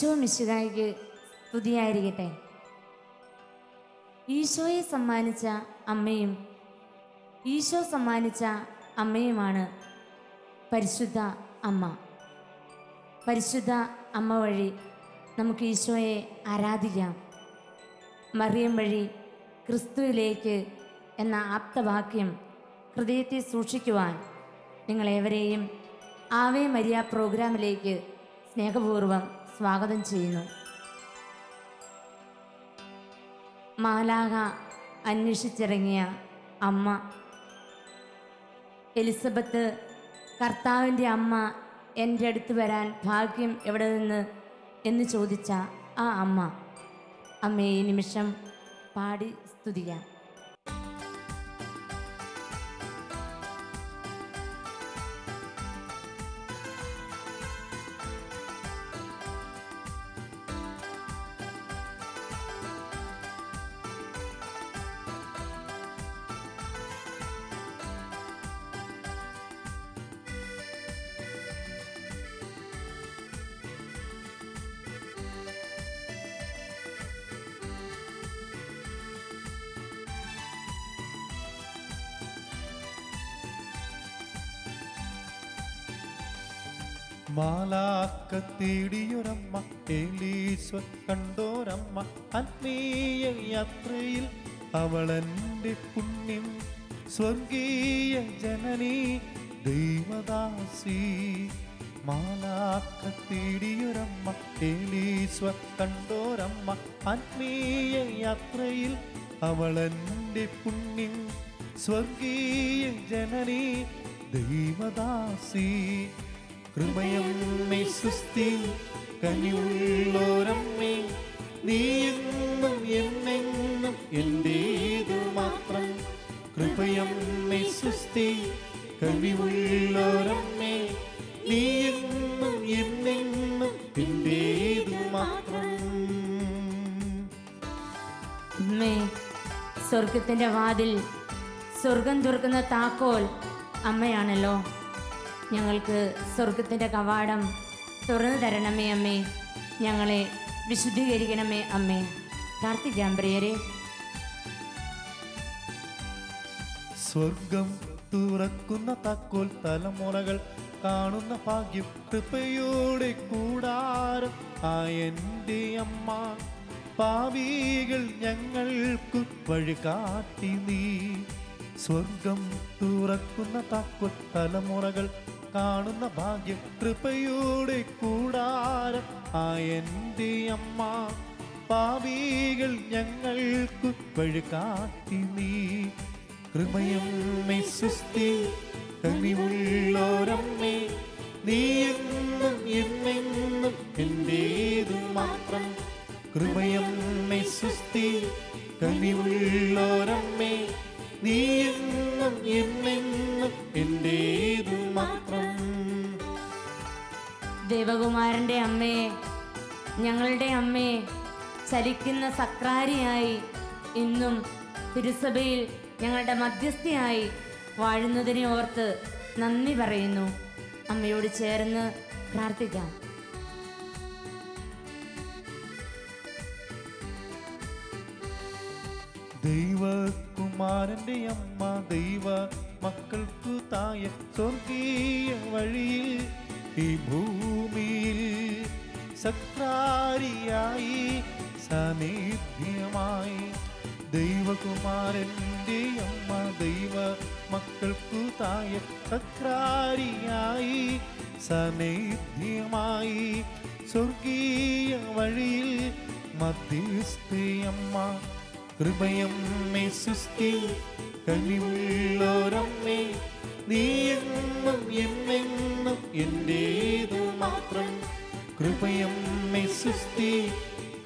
ഈശോ മിശുകായിക്ക് സ്തുതിയായിരിക്കട്ടെ. ഈശോയെ സമ്മാനിച്ച അമ്മയും ഈശോ സമ്മാനിച്ച അമ്മയുമാണ് പരിശുദ്ധ അമ്മ. പരിശുദ്ധ അമ്മ വഴി നമുക്ക് ഈശോയെ ആരാധിക്കാം. മറിയം വഴി ക്രിസ്തുവിലേക്ക് എന്ന ആപ്തവാക്യം ഹൃദയത്തെ സൂക്ഷിക്കുവാൻ നിങ്ങളേവരെയും ആവേ മരിയ പ്രോഗ്രാമിലേക്ക് സ്നേഹപൂർവം സ്വാഗതം ചെയ്യുന്നു. മാലാക അന്വേഷിച്ചിറങ്ങിയ അമ്മ. എലിസബത്ത് കർത്താവിന്റെ അമ്മ എന്റെ അടുത്ത് വരാൻ ഭാഗ്യം എവിടെ നിന്ന് എന്ന് ചോദിച്ച ആ അമ്മ. അമ്മയെ നിമിഷം പാടി സ്തുതിക്കാം. മാലാക്ക തേടിയൊരമ്മ ഏലീശ്വർ കണ്ടോരമ്മ ആത്മീയ യാത്രയിൽ അവളെന്റെ പുണ്യം സ്വർഗീയ ജനനി ദൈവദാസി. മാലാക്ക തേടിയൊരമ്മ ഏലീശ്വർ കണ്ടോരമ്മ ആത്മീയ യാത്രയിൽ അവളെന്റെ പുണ്യം സ്വർഗീയ ജനനി ദൈവദാസി. കൃപയമ്മേ സുസ്തി കനിയുള്ളോരമ്മേ എന്നെന്നും മാത്രം. കൃപയമ്മേ സുസ്തി കനിയുള്ളോരമ്മേ എന്നെന്നും മാത്രം. വാതിൽ സ്വർഗം തുറക്കുന്ന താക്കോൽ അമ്മയാണല്ലോ. ഞങ്ങൾക്ക് സ്വർഗത്തിന്റെ കവാടം തുറന്നു തരണമേ അമ്മേ. ഞങ്ങളെ വിശുദ്ധീകരിക്കണമേ അമ്മേ. പ്രാർത്ഥിക്കാം പ്രിയരെ. സ്വർഗം തുറക്കുന്ന താക്കോൽ തലമുറകൾ കാണുന്ന ഭാഗ്യം കൃപയോടെ കൂടാരം. എന്റെ അമ്മ പാവികൾ ഞങ്ങൾക്ക് വഴി കാട്ടി നീ. സ്വർഗം തുറക്കുന്ന താക്കോൽ തലമുറകൾ കാണുന്ന ഭാഗ്യം കൃപയോടെ കൂടാരം ആയന്റെ അമ്മ പാവികൾ ഞങ്ങൾക്ക് വഴി കാട്ടി നീ. കൃപയമ്മേ സുസ്തി കനിവുള്ളോരമ്മേ എന്നും എന്നെന്നും എന്റേതു മാത്രം. കൃപയമ്മേ സുസ്തി കനിവുള്ളോരമ്മേ നീയെന്നും എന്നെന്നും എന്റേതു മാത്രം. ദേവകുമാരന്റെ അമ്മയെ ഞങ്ങളുടെ അമ്മയെ ചലിക്കുന്ന സക്രാരിയായി ഇന്നും തിരുസഭയിൽ ഞങ്ങളുടെ മധ്യസ്ഥയായി വാഴുന്നതിനെ ഓർത്ത് നന്ദി പറയുന്നു. അമ്മയോട് ചേർന്ന് പ്രാർത്ഥിക്കാം. ദൈവകുമാരന്റെ അമ്മ ദൈവ മക്കൾക്ക് തായ സ്വർഗീയ വഴിയിൽ ഈ ഭൂമിയിൽ സക്രാരിയായി സാന്നിധ്യമായി ദൈവകുമാരന്റെ അമ്മ ദൈവ മക്കൾക്കു തായ സക്രാരിയായി സാന്നിധ്യമായി സ്വർഗീയ വഴിയിൽ മധ്യസ്ഥയമ്മ കൃപയമ്മേ സുസ്തി കനിവുള്ളോരമ്മേ എന്നും എന്നെന്നും എന്റേതു മാത്രം. കൃപയമ്മേ സുസ്തി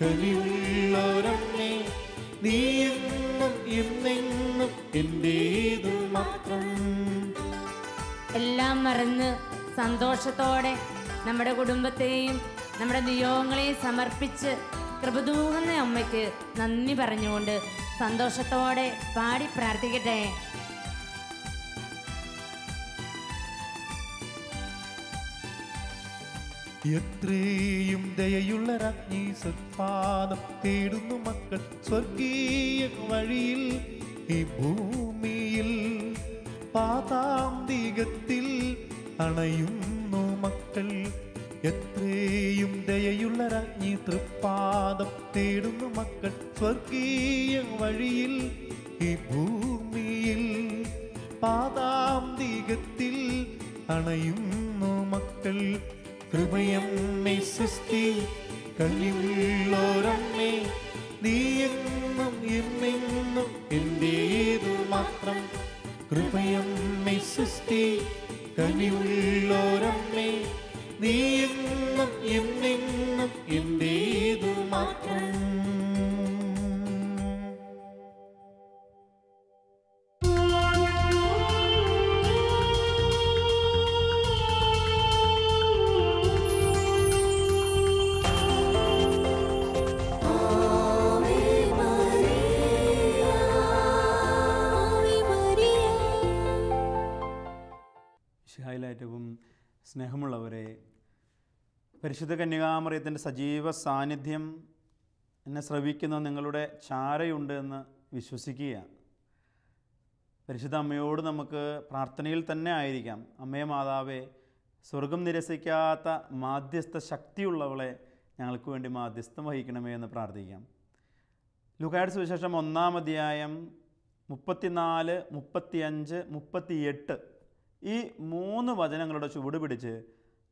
കനിവുള്ളോരമ്മേ എന്നും എന്നെന്നും എന്റേതു മാത്രം. എല്ലാം മറന്ന് സന്തോഷത്തോടെ നമ്മുടെ കുടുംബത്തെയും നമ്മുടെ നിയോഗങ്ങളെയും സമർപ്പിച്ച് കൃപതൂകുന്ന അമ്മയ്ക്ക് നന്ദി പറഞ്ഞുകൊണ്ട് സന്തോഷത്തോടെ പാടി പ്രാർത്ഥിക്കട്ടെ. എത്രയും ദയയുള്ള രാജ്ഞി സത്പാദം തേടുന്നു മക്കൾ. സ്വർഗീയ വഴിയിൽ ഈ ഭൂമിയിൽ പാതാന്തികത്തിൽ അണയുന്നു മക്കൾ. എത്രയും ദയയുള്ള രാജ്ഞി തൃപ്പാദം തേടുന്നു മക്കൾ സ്വർഗീയ വഴിയിൽ. ഈ ഭൂമിയിൽ പാതാന്തികത്തിൽ അണയുന്നു മക്കൾ കൃപയമ്മേ സൃഷ്ടി കഴിവുള്ളോരമ്മേ നീ എന്നും എന്നെന്നും എന്റേതു മാത്രം കൃപയമ്മേ സൃഷ്ടി കഴിവുള്ളോരമ്മേ നീ എന്നും എന്നെന്നും എന്റേതു മാത്രം സ്നേഹമുള്ളവരെ പരിശുദ്ധ കന്യകാമറിയത്തിന്റെ സജീവ സാന്നിധ്യം എന്നെ ശ്രവിക്കുന്ന നിങ്ങളുടെ ചാരയുണ്ട് എന്ന് വിശ്വസിക്കുക പരിശുദ്ധ അമ്മയോട് നമുക്ക് പ്രാർത്ഥനയിൽ തന്നെ ആയിരിക്കാം. അമ്മയെ മാതാവേ സ്വർഗം നിരസിക്കാത്ത മാധ്യസ്ഥ ശക്തിയുള്ളവളെ ഞങ്ങൾക്ക് വേണ്ടി മാധ്യസ്ഥം വഹിക്കണമേ എന്ന് പ്രാർത്ഥിക്കാം. ലുക്കായുടെ സുവിശേഷം ഒന്നാം അധ്യായം മുപ്പത്തിനാല് മുപ്പത്തിയഞ്ച് മുപ്പത്തിയെട്ട് ഈ മൂന്ന് വചനങ്ങളുടെ ചുവട് പിടിച്ച്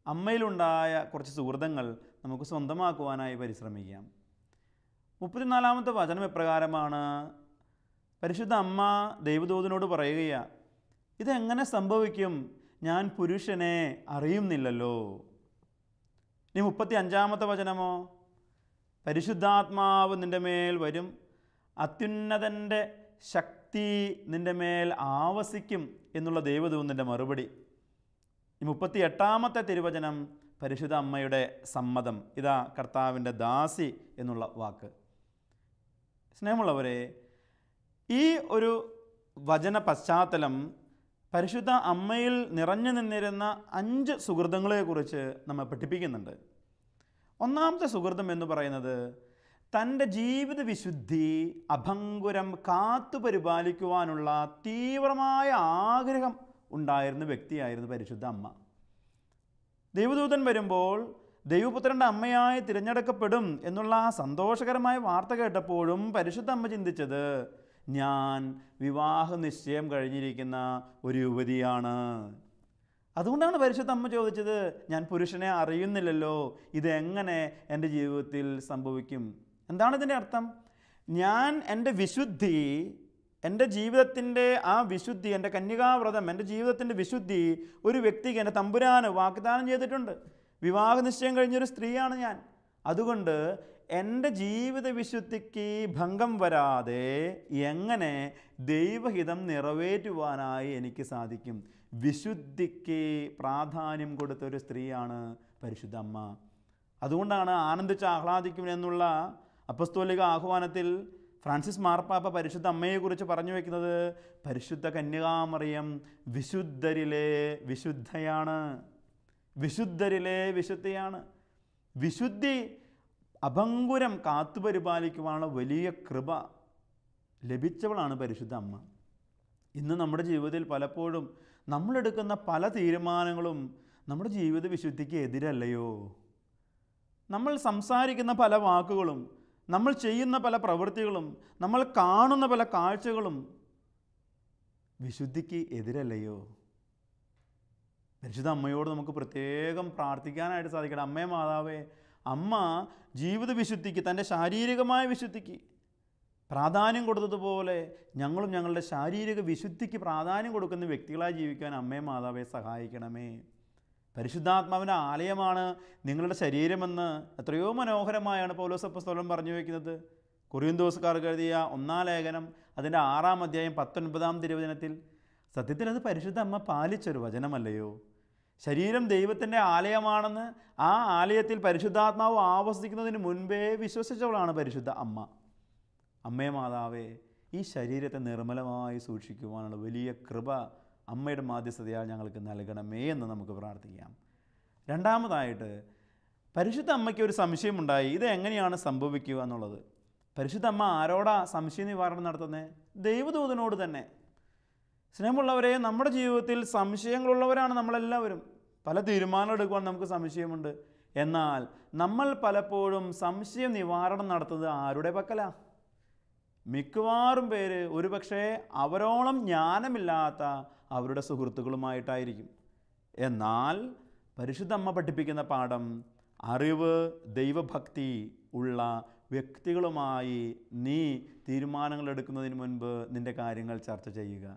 അമ്മയിലുണ്ടായ കുറച്ച് സുഹൃതങ്ങൾ നമുക്ക് സ്വന്തമാക്കുവാനായി പരിശ്രമിക്കാം. മുപ്പത്തിനാലാമത്തെ വചനം എപ്രകാരമാണ്? പരിശുദ്ധ അമ്മ ദൈവദൂതനോട് പറയുകയാണ് ഇതെങ്ങനെ സംഭവിക്കും? ഞാൻ പുരുഷനെ അറിയുന്നില്ലല്ലോ. ഇനി മുപ്പത്തി അഞ്ചാമത്തെ വചനമോ? പരിശുദ്ധാത്മാവ് നിന്റെ മേൽ വരും അത്യുന്നതന്റെ ശക്തി നിന്റെ മേൽ ആവസിക്കും എന്നുള്ള ദൈവദൂതന്റെ മറുപടി. ഈ മുപ്പത്തി എട്ടാമത്തെ തിരുവചനം പരിശുദ്ധ അമ്മയുടെ സമ്മതം. ഇതാ കർത്താവിന്റെ ദാസി എന്നുള്ള വാക്ക്. സ്നേഹമുള്ളവരെ ഈ ഒരു വചന പശ്ചാത്തലം പരിശുദ്ധ അമ്മയിൽ നിറഞ്ഞു നിന്നിരുന്ന അഞ്ച് സുഹൃതങ്ങളെക്കുറിച്ച് നമ്മെ പഠിപ്പിക്കുന്നുണ്ട്. ഒന്നാമത്തെ സുഹൃതം എന്ന് പറയുന്നത് തന്റെ ജീവിത വിശുദ്ധി അഭംഗുരം കാത്തു പരിപാലിക്കുവാനുള്ള തീവ്രമായ ആഗ്രഹം ഉണ്ടായിരുന്ന വ്യക്തിയായിരുന്നു പരിശുദ്ധ അമ്മ. ദൈവദൂതൻ വരുമ്പോൾ ദൈവപുത്രന്റെ അമ്മയായി തിരഞ്ഞെടുക്കപ്പെടും എന്നുള്ള ആ സന്തോഷകരമായ വാർത്ത കേട്ടപ്പോഴും പരിശുദ്ധ അമ്മ ചിന്തിച്ചത് ഞാൻ വിവാഹ നിശ്ചയം കഴിഞ്ഞിരിക്കുന്ന ഒരു യുവതിയാണ്. അതുകൊണ്ടാണ് പരിശുദ്ധ അമ്മ ചോദിച്ചത് ഞാൻ പുരുഷനെ അറിയുന്നില്ലല്ലോ ഇതെങ്ങനെ എന്റെ ജീവിതത്തിൽ സംഭവിക്കും? എന്താണ് ഇതിന്റെ അർത്ഥം? ഞാൻ എന്റെ വിശുദ്ധി എന്റെ ജീവിതത്തിന്റെ ആ വിശുദ്ധി എന്റെ കന്യകാവ്രതം എന്റെ ജീവിതത്തിന്റെ വിശുദ്ധി ഒരു വ്യക്തിക്ക് എന്റെ തമ്പുരാന് വാഗ്ദാനം ചെയ്തിട്ടുണ്ട്. വിവാഹ നിശ്ചയം കഴിഞ്ഞൊരു സ്ത്രീയാണ് ഞാൻ. അതുകൊണ്ട് എന്റെ ജീവിത വിശുദ്ധിക്ക് ഭംഗം വരാതെ എങ്ങനെ ദൈവഹിതം നിറവേറ്റുവാനായി എനിക്ക് സാധിക്കും? വിശുദ്ധിക്ക് പ്രാധാന്യം കൊടുത്തൊരു സ്ത്രീയാണ് പരിശുദ്ധ അമ്മ. അതുകൊണ്ടാണ് ആനന്ദിച്ച് ആഹ്ലാദിക്കും എന്നുള്ള അപ്പസ്തോലിക ആഹ്വാനത്തിൽ ഫ്രാൻസിസ് മാർപ്പാപ്പ പരിശുദ്ധ അമ്മയെക്കുറിച്ച് പറഞ്ഞു വയ്ക്കുന്നത് പരിശുദ്ധ കന്യകാമറിയം വിശുദ്ധരിലെ വിശുദ്ധയാണ്. വിശുദ്ധരിലെ വിശുദ്ധയാണ്. വിശുദ്ധി അഭങ്കുരം കാത്തുപരിപാലിക്കുവാനുള്ള വലിയ കൃപ ലഭിച്ചവളാണ് പരിശുദ്ധ അമ്മ. ഇന്ന് നമ്മുടെ ജീവിതത്തിൽ പലപ്പോഴും നമ്മളെടുക്കുന്ന പല തീരുമാനങ്ങളും നമ്മുടെ ജീവിത വിശുദ്ധിക്ക് എതിരല്ലയോ? നമ്മൾ സംസാരിക്കുന്ന പല വാക്കുകളും നമ്മൾ ചെയ്യുന്ന പല പ്രവൃത്തികളും നമ്മൾ കാണുന്ന പല കാഴ്ചകളും വിശുദ്ധിക്ക് എതിരല്ലയോ? പരിശുദ്ധ അമ്മയോട് നമുക്ക് പ്രത്യേകം പ്രാർത്ഥിക്കാനായിട്ട് സാധിക്കണം. അമ്മേ മാതാവേ അമ്മ ജീവിത വിശുദ്ധിക്ക് തന്റെ ശാരീരികമായ വിശുദ്ധിക്ക് പ്രാധാന്യം കൊടുത്തതുപോലെ ഞങ്ങളും ഞങ്ങളുടെ ശാരീരിക വിശുദ്ധിക്ക് പ്രാധാന്യം കൊടുക്കുന്ന വ്യക്തികളായി ജീവിക്കാൻ അമ്മേ മാതാവെ സഹായിക്കണമേ. പരിശുദ്ധാത്മാവിന്റെ ആലയമാണ് നിങ്ങളുടെ ശരീരമെന്ന് എത്രയോ മനോഹരമായാണ് പൗലോസപ്പസ്തോലം പറഞ്ഞു വയ്ക്കുന്നത് കുറിയന്തോസുകാർക്ക് എഴുതിയ ഒന്നാം ലേഖനം അതിന്റെ ആറാം അധ്യായം പത്തൊൻപതാം തിരുവചനത്തിൽ സത്യത്തിൽ അത് പരിശുദ്ധ അമ്മ പാലിച്ചൊരു വചനമല്ലയോ? ശരീരം ദൈവത്തിന്റെ ആലയമാണെന്ന് ആ ആലയത്തിൽ പരിശുദ്ധാത്മാവ് ആവസിക്കുന്നതിന് മുൻപേ വിശ്വസിച്ചവളാണ് പരിശുദ്ധ അമ്മ. അമ്മേ മാതാവേ ഈ ശരീരത്തെ നിർമ്മലമായി സൂക്ഷിക്കുവാനുള്ള വലിയ കൃപ അമ്മയുടെ മാധ്യസ്ഥതയാൽ ഞങ്ങൾക്ക് നൽകണമേ എന്ന് നമുക്ക് പ്രാർത്ഥിക്കാം. രണ്ടാമതായിട്ട് പരിശുദ്ധ അമ്മയ്ക്ക് ഒരു സംശയമുണ്ടായി. ഇത് എങ്ങനെയാണ് സംഭവിക്കുക എന്നുള്ളത്. പരിശുദ്ധ അമ്മ ആരോടാ സംശയ നിവാരണം നടത്തുന്നത് ദൈവദൂതനോട് തന്നെ. സ്നേഹമുള്ളവരെ നമ്മുടെ ജീവിതത്തിൽ സംശയങ്ങളുള്ളവരാണ് നമ്മളെല്ലാവരും. പല തീരുമാനങ്ങൾ എടുക്കുവാൻ നമുക്ക് സംശയമുണ്ട്. എന്നാൽ നമ്മൾ പലപ്പോഴും സംശയ നിവാരണം നടത്തുന്നത് ആരുടെ പക്കലാ? മിക്കവാറും പേര് ഒരുപക്ഷെ അവരോളം ജ്ഞാനമില്ലാത്ത അവരുടെ സുഹൃത്തുക്കളുമായിട്ടായിരിക്കും. എന്നാൽ പരിശുദ്ധ അമ്മ പഠിപ്പിക്കുന്ന പാഠം അറിവ് ദൈവഭക്തി ഉള്ള വ്യക്തികളുമായി നീ തീരുമാനങ്ങൾ എടുക്കുന്നതിന് മുൻപ് നിന്റെ കാര്യങ്ങൾ ചർച്ച ചെയ്യുക.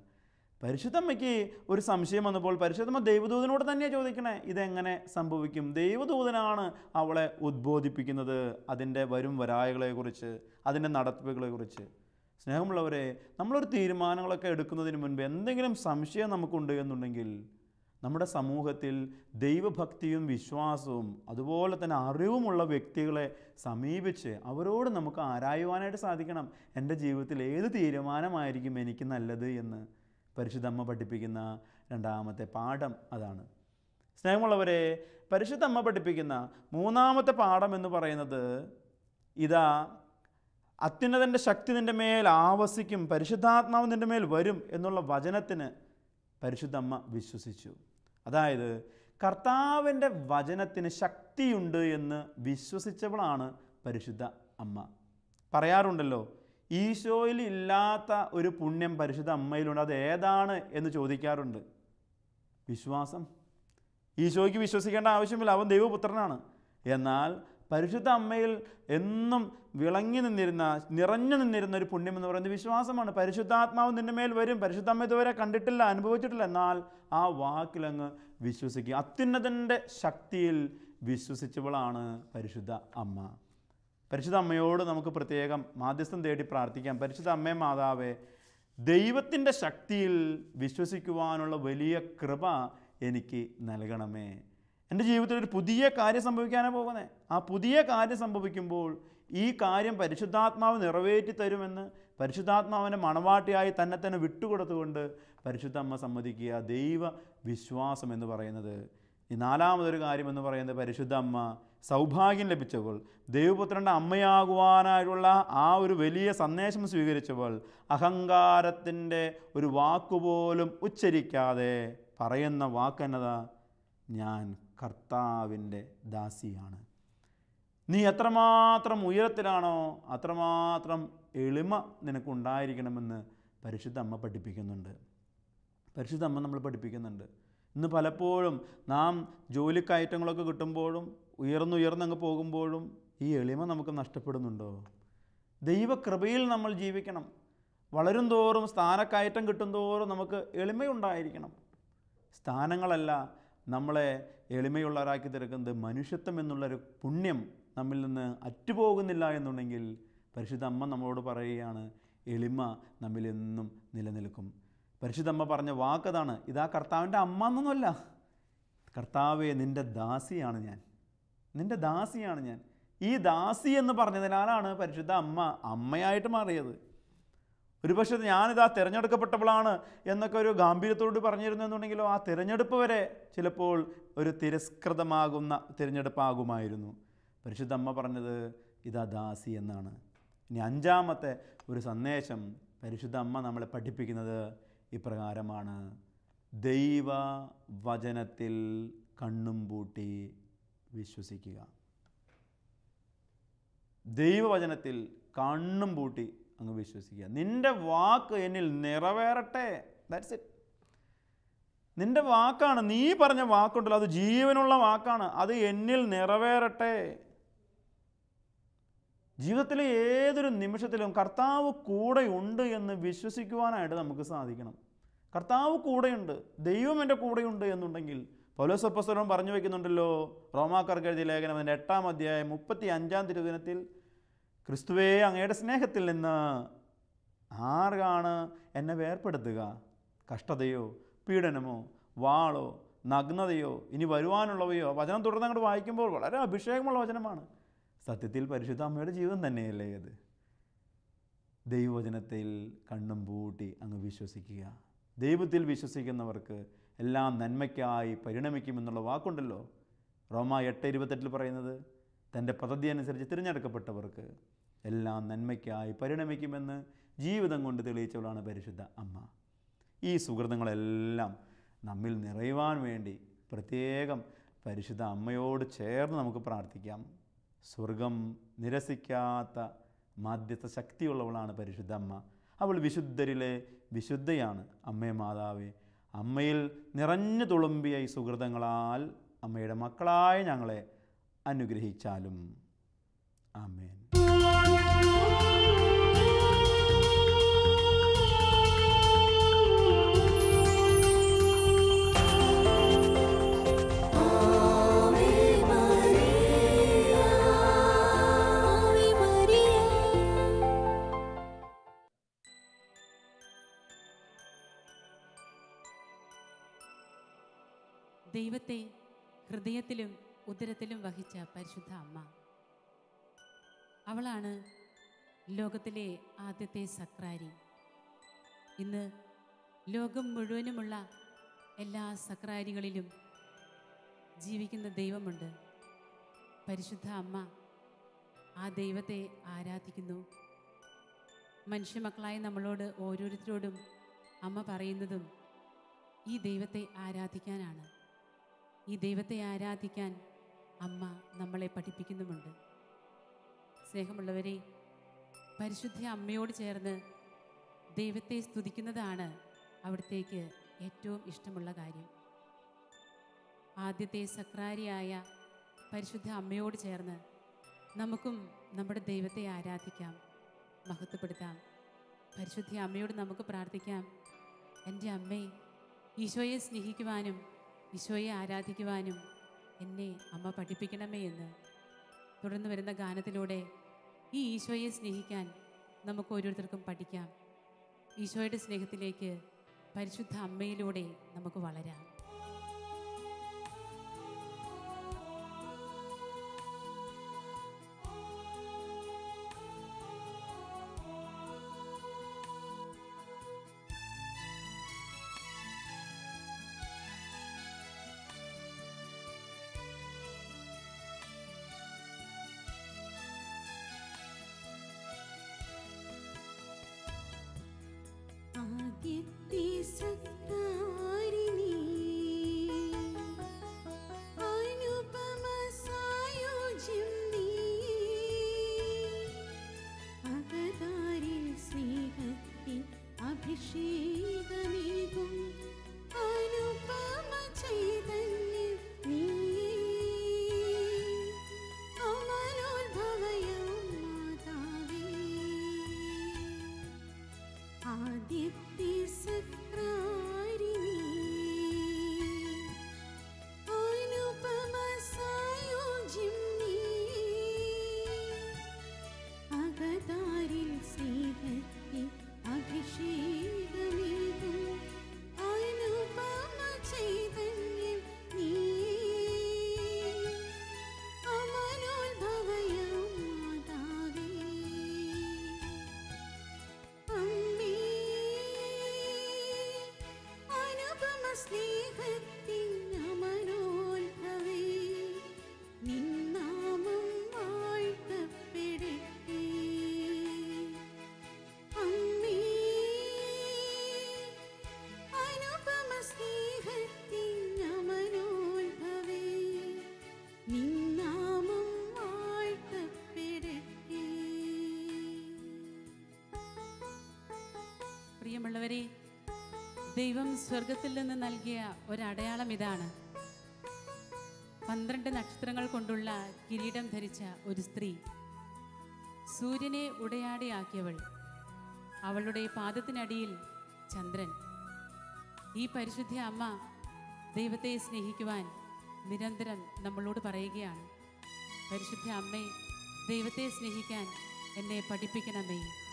പരിശുദ്ധമ്മയ്ക്ക് ഒരു സംശയം വന്നപ്പോൾ പരിശുദ്ധമ്മ ദൈവദൂതനോട് തന്നെ ചോദിക്കണേ ഇതെങ്ങനെ സംഭവിക്കും? ദൈവദൂതനാണ് അവളെ ഉദ്ബോധിപ്പിക്കുന്നത്. അതിന്റെ വരും വരായകളെക്കുറിച്ച് അതിന്റെ നടത്തിപ്പുകളെക്കുറിച്ച്. സ്നേഹമുള്ളവരെ നമ്മളൊരു തീരുമാനങ്ങളൊക്കെ എടുക്കുന്നതിന് മുൻപ് എന്തെങ്കിലും സംശയം നമുക്കുണ്ട് എന്നുണ്ടെങ്കിൽ നമ്മുടെ സമൂഹത്തിൽ ദൈവഭക്തിയും വിശ്വാസവും അതുപോലെ തന്നെ അറിവുമുള്ള വ്യക്തികളെ സമീപിച്ച് അവരോട് നമുക്ക് ആരായുവാനായിട്ട് സാധിക്കണം. എന്റെ ജീവിതത്തിൽ ഏത് തീരുമാനമായിരിക്കും എനിക്ക് നല്ലത് എന്ന്. പരിശുദ്ധമ്മ പഠിപ്പിക്കുന്ന രണ്ടാമത്തെ പാഠം അതാണ്. സ്നേഹമുള്ളവരെ പരിശുദ്ധമ്മ പഠിപ്പിക്കുന്ന മൂന്നാമത്തെ പാഠം എന്ന് പറയുന്നത് ഇതാ അത്യുന്നതന്റെ ശക്തി നിന്റെ മേൽ ആവസിക്കും പരിശുദ്ധാത്മാവ് നിന്റെ മേൽ വരും എന്നുള്ള വചനത്തിന് പരിശുദ്ധമ്മ വിശ്വസിച്ചു. അതായത് കർത്താവിന്റെ വചനത്തിന് ശക്തിയുണ്ട് എന്ന് വിശ്വസിച്ചവളാണ് പരിശുദ്ധ അമ്മ. പറയാറുണ്ടല്ലോ ഈശോയിൽ ഇല്ലാത്ത ഒരു പുണ്യം പരിശുദ്ധ അമ്മയിലുണ്ട്. അത് ഏതാണ് എന്ന് ചോദിക്കാറുണ്ട്. വിശ്വാസം. ഈശോയ്ക്ക് വിശ്വസിക്കേണ്ട ആവശ്യമില്ല. അവൻ ദൈവപുത്രനാണ്. എന്നാൽ പരിശുദ്ധ അമ്മയിൽ എന്നും വിളങ്ങി നിന്നിരുന്ന നിറഞ്ഞു നിന്നിരുന്ന ഒരു പുണ്യം എന്ന് പറയുന്നത് വിശ്വാസമാണ്. പരിശുദ്ധാത്മാവ് നിന്റെ മേൽ വരും. പരിശുദ്ധ അമ്മ ഇതുവരെ കണ്ടിട്ടില്ല അനുഭവിച്ചിട്ടില്ല. എന്നാൽ ആ വാക്കിലങ്ങ് വിശ്വസിക്കുക. അത്യുന്നതന്റെ ശക്തിയിൽ വിശ്വസിച്ചവളാണ് പരിശുദ്ധ അമ്മ. പരിശുദ്ധ അമ്മയോട് നമുക്ക് പ്രത്യേകം മാധ്യസ്ഥം തേടി പ്രാർത്ഥിക്കാം. പരിശുദ്ധ അമ്മേ മാതാവേ ദൈവത്തിന്റെ ശക്തിയിൽ വിശ്വസിക്കുവാനുള്ള വലിയ കൃപ എനിക്ക് നൽകണമേ. എന്റെ ജീവിതത്തിൽ ഒരു പുതിയ കാര്യം സംഭവിക്കാനാണ് പോകുന്നത് ആ പുതിയ കാര്യം സംഭവിക്കുമ്പോൾ ഈ കാര്യം പരിശുദ്ധാത്മാവ് നിറവേറ്റി തരുമെന്ന് പരിശുദ്ധാത്മാവിന്റെ മണവാട്ടിയായി തന്നെ തന്നെ വിട്ടുകൊടുത്തുകൊണ്ട് പരിശുദ്ധ അമ്മ സമ്മതിക്കുക. ദൈവ വിശ്വാസം എന്ന് പറയുന്നത് ഈ നാലാമതൊരു കാര്യം എന്ന് പറയുന്നത് പരിശുദ്ധ അമ്മ സൗഭാഗ്യം ലഭിച്ചപ്പോൾ ദൈവപുത്രന്റെ അമ്മയാകുവാനായിട്ടുള്ള ആ ഒരു വലിയ സന്ദേശം സ്വീകരിച്ചപ്പോൾ അഹങ്കാരത്തിന്റെ ഒരു വാക്കുപോലും ഉച്ചരിക്കാതെ പറയുന്ന വാക്കെന്നതാ ഞാൻ കർത്താവിന്റെ ദാസിയാണ്. നീ എത്രമാത്രം ഉയരത്തിലാണോ അത്രമാത്രം എളിമ നിനക്കുണ്ടായിരിക്കണമെന്ന് പരിശുദ്ധ അമ്മ പഠിപ്പിക്കുന്നുണ്ട്. പരിശുദ്ധ അമ്മ നമ്മൾ പഠിപ്പിക്കുന്നുണ്ട്. ഇന്ന് പലപ്പോഴും നാം ജോലിക്കയറ്റങ്ങളൊക്കെ കിട്ടുമ്പോഴും ഉയർന്നുയർന്നങ്ങ് പോകുമ്പോഴും ഈ എളിമ നമുക്ക് നഷ്ടപ്പെടുന്നുണ്ടോ? ദൈവകൃപയിൽ നമ്മൾ ജീവിക്കണം. വളരും തോറും സ്ഥാനക്കയറ്റം കിട്ടും തോറും നമുക്ക് എളിമയുണ്ടായിരിക്കണം. സ്ഥാനങ്ങളല്ല നമ്മളെ എളിമയുള്ളവരാക്കി തീർക്കുന്നത് മനുഷ്യത്വം എന്നുള്ളൊരു പുണ്യം നമ്മിൽ നിന്ന് അറ്റുപോകുന്നില്ല എന്നുണ്ടെങ്കിൽ പരിശുദ്ധ അമ്മ നമ്മളോട് പറയുകയാണ് എളിമ നമ്മിലെന്നും നിലനിൽക്കും. പരിശുദ്ധ അമ്മ പറഞ്ഞ വാക്കതാണ് ഇതാ കർത്താവിന്റെ അമ്മ എന്നൊന്നുമല്ല. കർത്താവെ നിന്റെ ദാസിയാണ് ഞാൻ. നിന്റെ ദാസിയാണ് ഞാൻ. ഈ ദാസി എന്ന് പറഞ്ഞതിനാലാണ് പരിശുദ്ധ അമ്മ അമ്മയായിട്ട് മാറിയത്. ഒരുപക്ഷെ ഞാനിതാ തിരഞ്ഞെടുക്കപ്പെട്ടവളാണ് എന്നൊക്കെ ഒരു ഗാംഭീര്യത്തോട് പറഞ്ഞിരുന്നു എന്നുണ്ടെങ്കിലോ ആ തിരഞ്ഞെടുപ്പ് വരെ ചിലപ്പോൾ ഒരു തിരസ്കൃതമാകുന്ന തിരഞ്ഞെടുപ്പാകുമായിരുന്നു. പരിശുദ്ധ അമ്മ പറഞ്ഞത് ഇതാ ദാസി എന്നാണ്. ഇനി അഞ്ചാമത്തെ ഒരു സന്ദേശം പരിശുദ്ധ അമ്മ നമ്മളെ പഠിപ്പിക്കുന്നത് ഇപ്രകാരമാണ്. ദൈവ വചനത്തിൽ കണ്ണും പൂട്ടി വിശ്വസിക്കുക. ദൈവവചനത്തിൽ കണ്ണും പൂട്ടി അങ്ങ് വിശ്വസിക്കുക. നിന്റെ വാക്ക് എന്നിൽ നിറവേറട്ടെ. ദാറ്റ്സ് ഇറ്റ് നിന്റെ വാക്കാണ് നീ പറഞ്ഞ വാക്കുണ്ടല്ലോ അത് ജീവനുള്ള വാക്കാണ് അത് എന്നിൽ നിറവേറട്ടെ. ജീവിതത്തിലെ ഏതൊരു നിമിഷത്തിലും കർത്താവ് കൂടെയുണ്ട് എന്ന് വിശ്വസിക്കുവാനായിട്ട് നമുക്ക് സാധിക്കണം. കർത്താവ് കൂടെയുണ്ട് ദൈവം എന്റെ കൂടെയുണ്ട് എന്നുണ്ടെങ്കിൽ പൗലോസപ്പസ്വരം പറഞ്ഞു വയ്ക്കുന്നുണ്ടല്ലോ റോമാക്കാർക്ക് എഴുതിയ ലേഖനം അതിന്റെ എട്ടാം അധ്യായം മുപ്പത്തി അഞ്ചാം തിരുദിനത്തിൽ ക്രിസ്തുവേ അങ്ങയുടെ സ്നേഹത്തിൽ നിന്ന് ആർക്കാണ് എന്നെ വേർപ്പെടുത്തുക? കഷ്ടതയോ പീഡനമോ വാളോ നഗ്നതയോ ഇനി വരുവാനുള്ളവയോ? വചനം തുടർന്ന് അങ്ങോട്ട് വായിക്കുമ്പോൾ വളരെ അഭിഷേകമുള്ള വചനമാണ്. സത്യത്തിൽ പരിശുദ്ധ അമ്മയുടെ ജീവിതം തന്നെയല്ലേ അത്? ദൈവവചനത്തിൽ കണ്ണും പൂട്ടി അങ്ങ് വിശ്വസിക്കുക. ദൈവത്തിൽ വിശ്വസിക്കുന്നവർക്ക് എല്ലാം നന്മയ്ക്കായി പരിണമിക്കുമെന്നുള്ള വാക്കുണ്ടല്ലോ. റോമ എട്ട് ഇരുപത്തെട്ടിൽ പറയുന്നത് തന്റെ പദ്ധതി അനുസരിച്ച് തിരഞ്ഞെടുക്കപ്പെട്ടവർക്ക് എല്ലാം നന്മയ്ക്കായി പരിണമിക്കുമെന്ന് ജീവിതം കൊണ്ട് തെളിയിച്ചവളാണ് പരിശുദ്ധ അമ്മ. ഈ സുഹൃതങ്ങളെല്ലാം നമ്മിൽ നിറയുവാൻ വേണ്ടി പ്രത്യേകം പരിശുദ്ധ അമ്മയോട് ചേർന്ന് നമുക്ക് പ്രാർത്ഥിക്കാം. സ്വർഗം നിരസിക്കാത്ത മാധ്യസ്ഥ ശക്തിയുള്ളവളാണ് പരിശുദ്ധ അമ്മ. അവൾ വിശുദ്ധരിലെ വിശുദ്ധയാണ്. അമ്മേ മാതാവേ അമ്മയിൽ നിറഞ്ഞു തുളുമ്പിയ ഈ സുഹൃതങ്ങളാൽ അമ്മയുടെ മക്കളായ ഞങ്ങളെ അനുഗ്രഹിച്ചാലും. ആമേൻ. ദൈവത്തെ ഹൃദയത്തിലും ഉദരത്തിലും വഹിച്ച പരിശുദ്ധ അമ്മ. അവളാണ് ലോകത്തിലെ ആദ്യത്തെ സക്രാരി. ഇന്ന് ലോകം മുഴുവനുമുള്ള എല്ലാ സക്രാരികളിലും ജീവിക്കുന്ന ദൈവമുണ്ട്. പരിശുദ്ധ അമ്മ ആ ദൈവത്തെ ആരാധിക്കുന്നു. മനുഷ്യമക്കളായ നമ്മളോട് ഓരോരുത്തരോടും അമ്മ പറയുന്നതും ഈ ദൈവത്തെ ആരാധിക്കാനാണ്. ഈ ദൈവത്തെ ആരാധിക്കാൻ അമ്മ നമ്മളെ പഠിപ്പിക്കുന്നുമുണ്ട്. സ്നേഹമുള്ളവരെ പരിശുദ്ധ അമ്മയോട് ചേർന്ന് ദൈവത്തെ സ്തുതിക്കുന്നതാണ് അവിടത്തേക്ക് ഏറ്റവും ഇഷ്ടമുള്ള കാര്യം. ആദ്യത്തെ സക്രാരിയായ പരിശുദ്ധ അമ്മയോട് ചേർന്ന് നമുക്കും നമ്മുടെ ദൈവത്തെ ആരാധിക്കാം. മഹത്വപ്പെടുത്താം. പരിശുദ്ധ അമ്മയോട് നമുക്ക് പ്രാർത്ഥിക്കാം. എന്റെ അമ്മേ ഈശോയെ സ്നേഹിക്കുവാനും ഈശോയെ ആരാധിക്കുവാനും എന്നെ അമ്മ പഠിപ്പിക്കണമേ എന്ന് തുടർന്ന് വരുന്ന ഗാനത്തിലൂടെ ഈ ഈശോയെ സ്നേഹിക്കാൻ നമുക്ക് ഓരോരുത്തർക്കും പഠിക്കാം. ഈശോയുടെ സ്നേഹത്തിലേക്ക് പരിശുദ്ധ അമ്മയിലൂടെ നമുക്ക് വളരാം. പ്രിയമുള്ളവരെ ദൈവം സ്വർഗത്തിൽ നിന്ന് നൽകിയ ഒരടയാളം ഇതാണ്. പന്ത്രണ്ട് നക്ഷത്രങ്ങൾ കൊണ്ടുള്ള കിരീടം ധരിച്ച ഒരു സ്ത്രീ. സൂര്യനെ ഉടയാടിയാക്കിയവൾ. അവളുടെ പാദത്തിനടിയിൽ ചന്ദ്രൻ. ഈ പരിശുദ്ധ അമ്മ ദൈവത്തെ സ്നേഹിക്കുവാൻ നിരന്തരം നമ്മളോട് പറയുകയാണ്. പരിശുദ്ധ അമ്മേ ദൈവത്തെ സ്നേഹിക്കാൻ എന്നെ പഠിപ്പിക്കണമേ.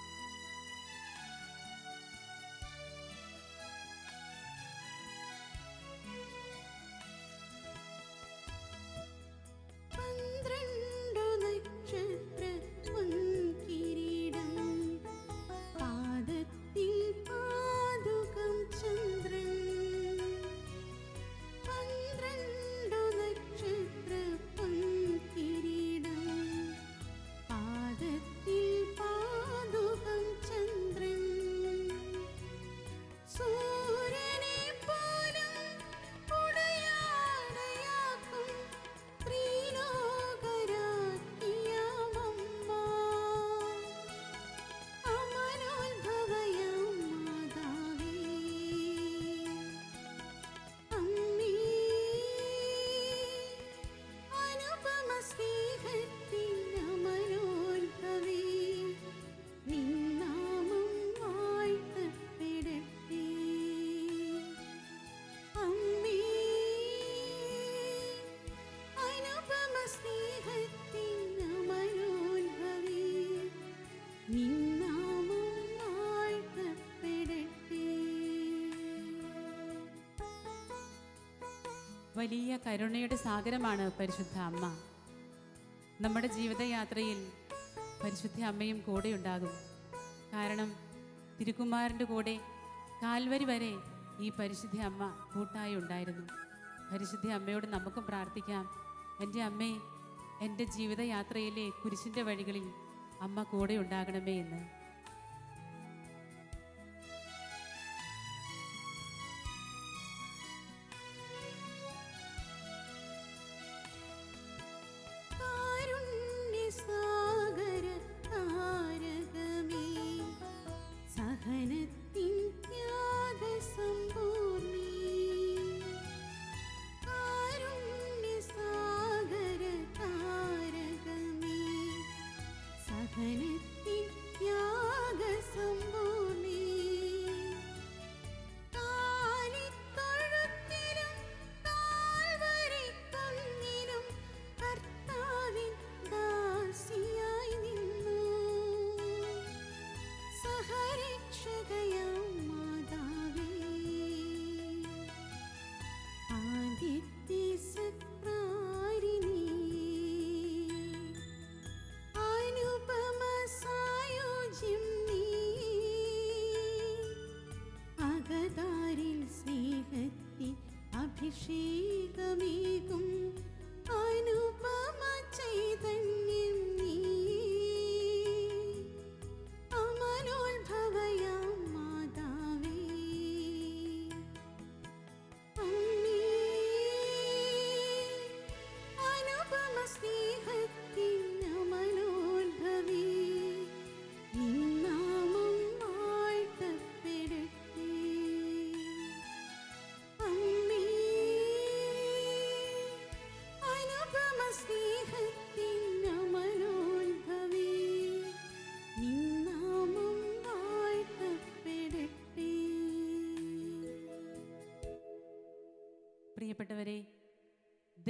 വലിയ കരുണയുടെ സാഗരമാണ് പരിശുദ്ധ അമ്മ. നമ്മുടെ ജീവിതയാത്രയിൽ പരിശുദ്ധ അമ്മയും കൂടെയുണ്ടാകും കാരണം തിരുക്കുമാരന്റെ കൂടെ കാൽവരി വരെ ഈ പരിശുദ്ധ അമ്മ കൂട്ടായി ഉണ്ടായിരുന്നു. പരിശുദ്ധ അമ്മയോട് നമുക്കും പ്രാർത്ഥിക്കാം. എന്റെ അമ്മേ എന്റെ ജീവിതയാത്രയിലെ കുരിശിന്റെ വഴികളിൽ അമ്മ കൂടെ ഉണ്ടാകണമേ എന്ന്.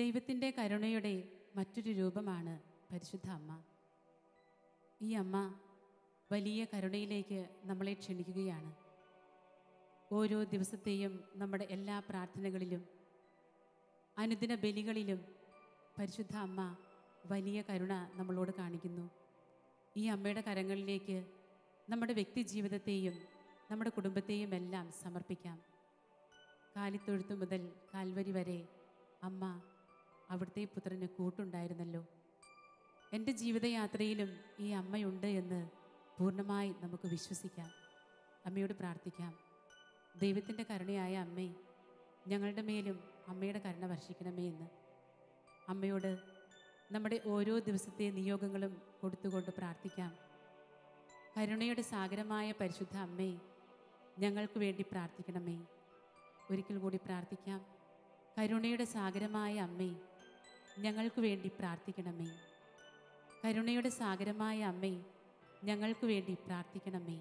ദൈവത്തിന്റെ കരുണയുടെ മറ്റൊരു രൂപമാണ് പരിശുദ്ധ അമ്മ. ഈ അമ്മ വലിയ കരുണയിലേക്ക് നമ്മളെ ക്ഷണിക്കുകയാണ്. ഓരോ ദിവസത്തെയും നമ്മുടെ എല്ലാ പ്രാർത്ഥനകളിലും അനുദിന ബലികളിലും പരിശുദ്ധ അമ്മ വലിയ കരുണ നമ്മളോട് കാണിക്കുന്നു. ഈ അമ്മയുടെ കരങ്ങളിലേക്ക് നമ്മുടെ വ്യക്തി ജീവിതത്തെയും നമ്മുടെ കുടുംബത്തെയും എല്ലാം സമർപ്പിക്കാം. കാലിത്തൊഴുത്തു മുതൽ കാൽവരി വരെ അമ്മ അവിടുത്തെ പുത്രന് കൂട്ടുണ്ടായിരുന്നല്ലോ. എന്റെ ജീവിതയാത്രയിലും ഈ അമ്മയുണ്ട് എന്ന് പൂർണമായി നമുക്ക് വിശ്വസിക്കാം. അമ്മയോട് പ്രാർത്ഥിക്കാം. ദൈവത്തിന്റെ കരുണയായ അമ്മേ ഞങ്ങളുടെ മേലും അമ്മയുടെ കരുണ വർഷിക്കണമേ എന്ന്. അമ്മയോട് നമ്മുടെ ഓരോ ദിവസത്തെ നിയോഗങ്ങളും കൊടുത്തുകൊണ്ട് പ്രാർത്ഥിക്കാം. കരുണയുടെ സാഗരമായ പരിശുദ്ധ അമ്മേ ഞങ്ങൾക്ക് വേണ്ടി പ്രാർത്ഥിക്കണമേ. ഒരിക്കൽ കൂടി പ്രാർത്ഥിക്കാം. കരുണയുടെ സാഗരമായ അമ്മേ ഞങ്ങൾക്ക് വേണ്ടി പ്രാർത്ഥിക്കണമേ കരുണയുടെ സാഗരമായ അമ്മേ ഞങ്ങൾക്ക് വേണ്ടി പ്രാർത്ഥിക്കണമേ.